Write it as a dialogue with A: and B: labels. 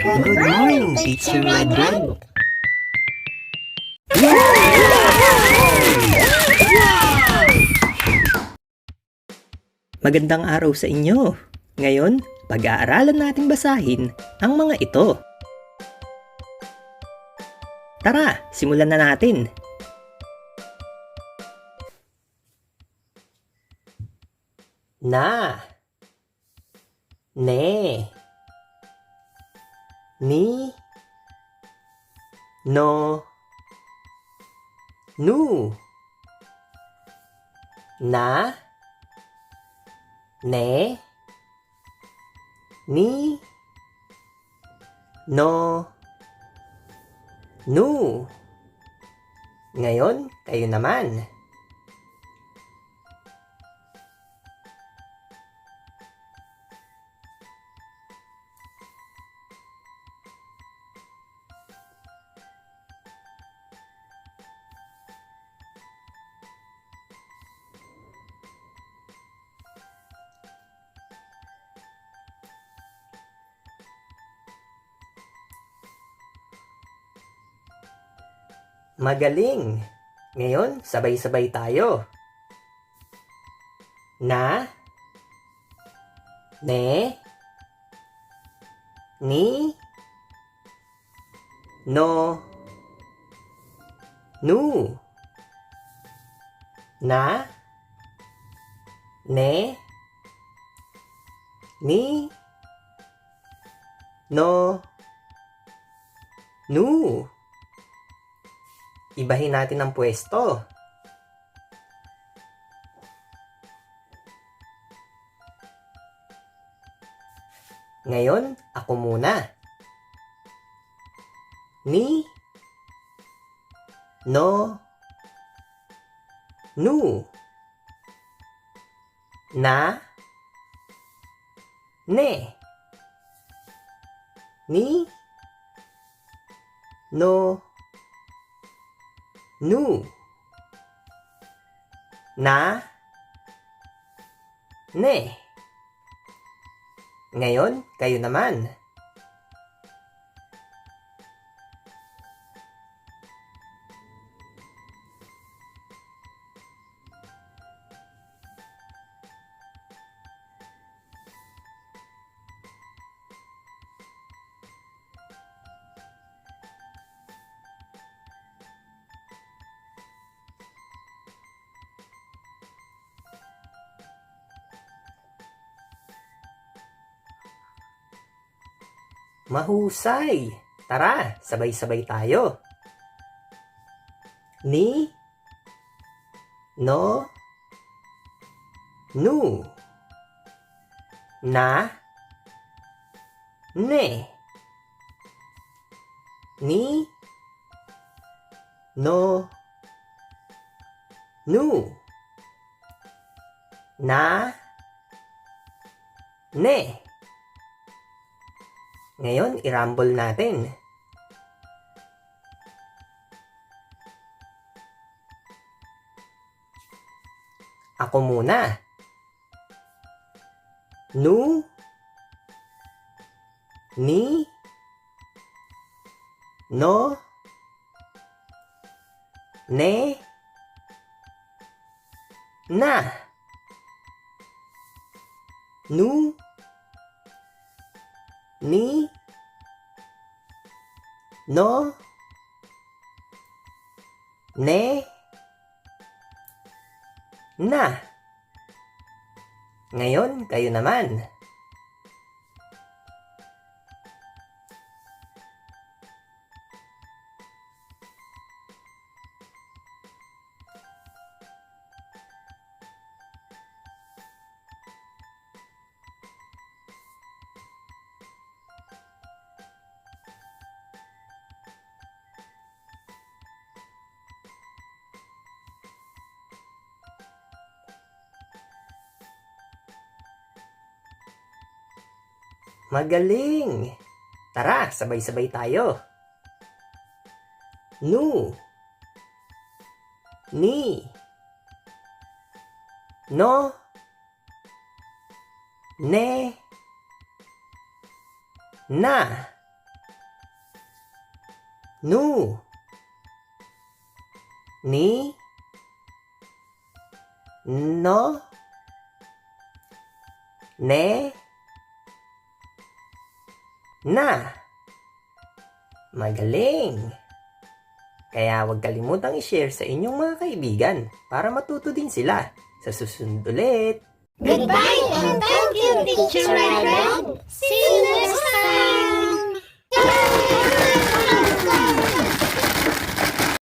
A: Good morning, Teacher Red. Magandang araw sa inyo. Ngayon, pag-aaralan nating basahin ang mga ito. Tara, simulan na natin. Na Ne Ni? No. Nu? Na? Ne? Ni? No. Nu? Ngayon, kayo naman. Magaling! Ngayon, sabay-sabay tayo. Na Ne Ni No Nu Na Ne Ni No Nu Ibahin natin ang pwesto. Ngayon, ako muna. Ni No Nu Na Ne Ni No Nu. Na. Ne. Ngayon, kayo naman. Mahusay! Tara, sabay-sabay tayo. Ni No Nu Na Ne Ni No Nu Na Ne ngayon, i-rumble natin. Ako muna. Nu Ni No Ne Na Nu Ni? No? Ne? Na? Ngayon, kayo naman. Magaling! Tara, sabay-sabay tayo. Nu Ni No Ne Na Nu. Ni. No. Ne. Na. Magaling! Kaya huwag kalimutang i-share sa inyong mga kaibigan para matuto din sila. Sa susunod ulit!
B: Goodbye and thank you, Teacher Red. See you